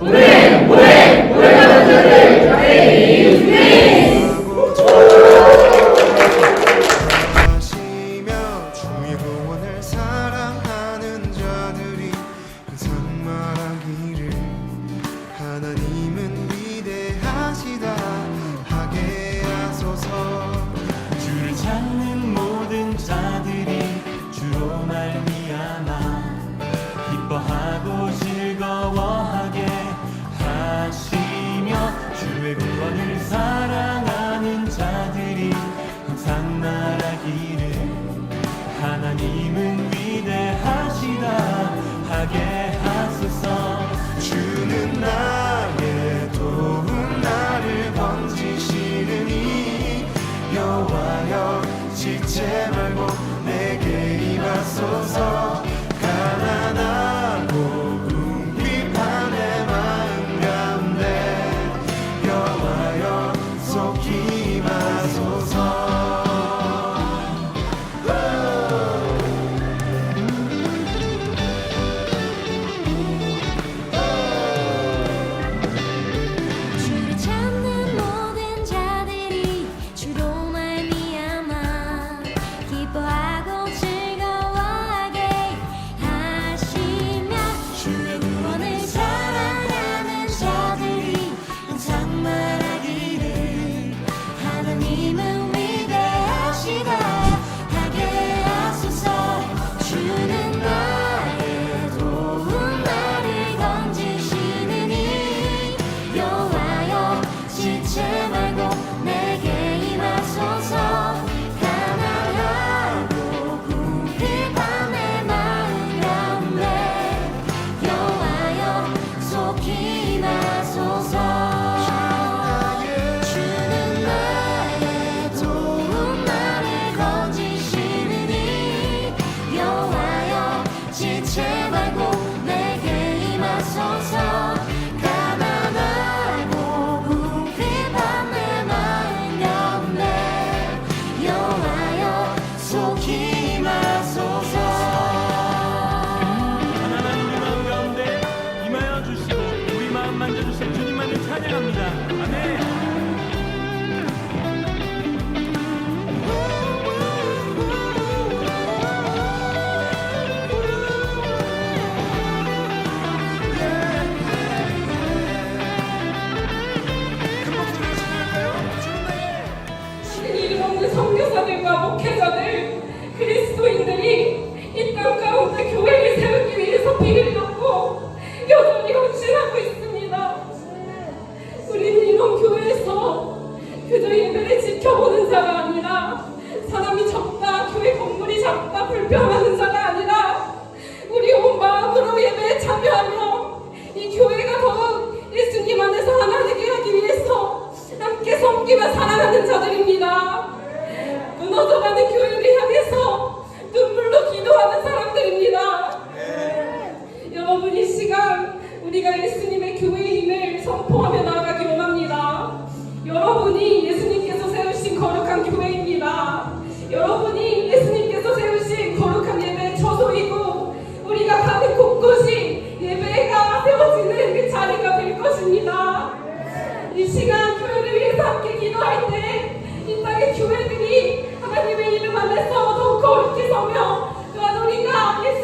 우리 내게 임하소서. 이 시간 교회를 위해서 함께 기도할 때 이 땅의 교회들이 하나님의 이름 안에서 더욱 거룩히 서며 그 아도리가 예수